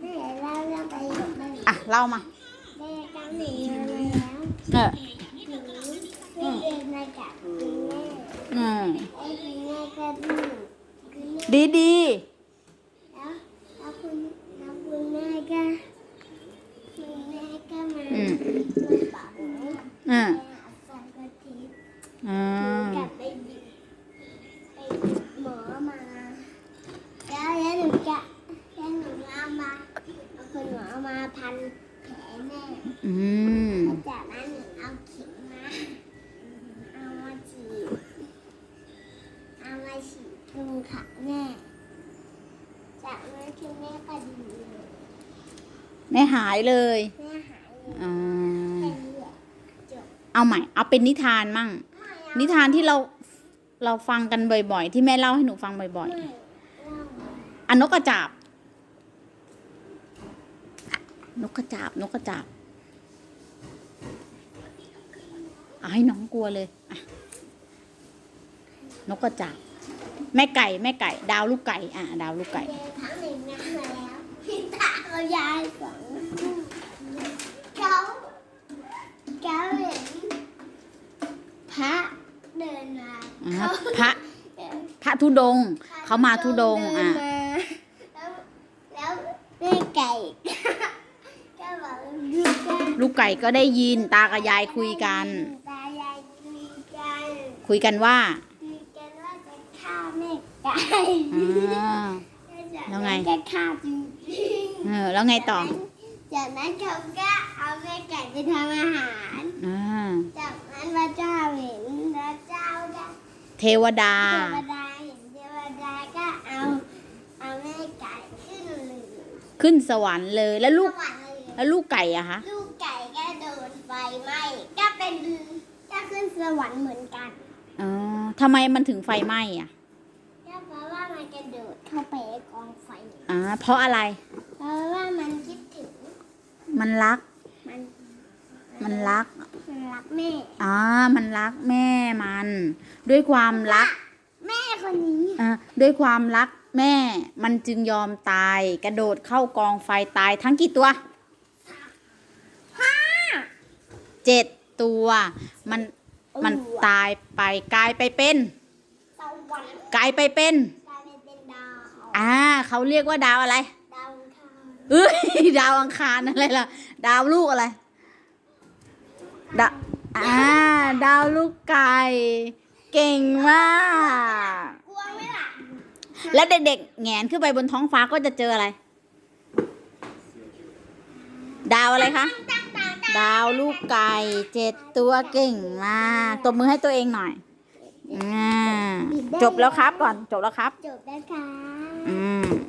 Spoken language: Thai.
แม่เราเราไปไปอะเล่ามา แม่กำหนีมาแล้วเออหนูไม่เดินมาจากคุณแม่อืมไอ้คุณแม่ก็ดื้อคุณแม่ดีดีแล้วแล้วคุณแล้วคุณแม่ก็คุณแม่ก็มาๆอืม มาบอกหนู อืม ไปหาฟันกระทิบ อืม กลับไปหยิบไปหยิบหมอมาแล้วแล้วหนูจะแล้วหนูเอามาเอาคุณห มอมาพันแผลแม่อืมแล้วจากนั้นหนูเอาเข็มมาเอามาฉีดเอามาฉีดตรงขาแม่จากนั้นคือแม่ก็ดีเลยไม่หายเลยแม่หายเลยอ่าแค่นี้แหละจบเอาใหม่ เอาเป็นนิทานมั่ง นิทานที่เราเราฟังกันบ่อยๆ ที่แม่เล่าให้หนูฟังบ่อยไม่เล่าๆอันนกกระจาบ นกกระจาบ นกกระจาบเอาให้น้องกลัวเลยอะนกกระจาบ แม่ไก่ แม่ไก่ ดาวลูกไก่ อะ ดาวลูกไก่เดินทั้งหนึ่งน้ำมาแล้วพี่ตาเขายายสองเขาเขาเห็นพระเดินมาอ่าเขาพระพระธุดงค์เขามาธุดงค์อะเดินมาแล้วแล้วแม่ไก่ก็บอกดูกัน ลูกไก่ก็ได้ยินตากับยายคุยกัน ตายายคุยกันคุยกันว่าคุยกันว่าจะฆ่าแม่ไก่อ่า แล้วไง จะฆ่าจริงๆเออแล้วไงต่อจากนั้นเขาก็เอาแม่ไก่ไปทำอาหาร อ่าจากนั้นพระเจ้าเห็นพระเจ้าได้เทวดา เทวดาเห็นเทวดาก็เอาเอาแม่ไก่ขึ้นเลยขึ้นสวรรค์เลยแล้วลูกสวรรค์เลย แล้วลูกไก่อะคะลูกไก่ก็โดนไฟไหม้ก็เป็นก็ขึ้นสวรรค์เหมือนกันอ๋อทำไมมันถึงไฟไหม้อะก็เพราะว่ามันกระโดดเข้าไปในกองไฟอ่าเพราะอะไร เพราะว่ามันคิดถึง มันรัก มันมันรัก มันรักแม่อ่ามันรักแม่มัน ด้วยความรัก แม่คนนี้อ่าด้วยความรักแม่ มันจึงยอมตาย กระโดดเข้ากองไฟตายทั้งกี่ตัว ห้า เจ็ดตัว มันมันตายไปกลายไปเป็นสวรรค์กลายไปเป็นกลายเป็นดาวอ่าเขาเรียกว่าดาวอะไร ดาวอังคารเอ้ยดาวอังคารอะไรล่ะ ดาวลูกอะไรดาอ่าดาวลูกไก่เก่งมากกลัวไหมล่ะและเด็กๆแหงนขึ้นไปบนท้องฟ้าก็จะเจออะไร ดาวอะไรคะตั้งตาตั้ง ดาวลูกไก่เจ็ดตัวเก่งมากตบมือให้ตัวเองหน่อยอ่าจบแล้วครับก่อน จบแล้วครับ จบแล้วค่ะอืม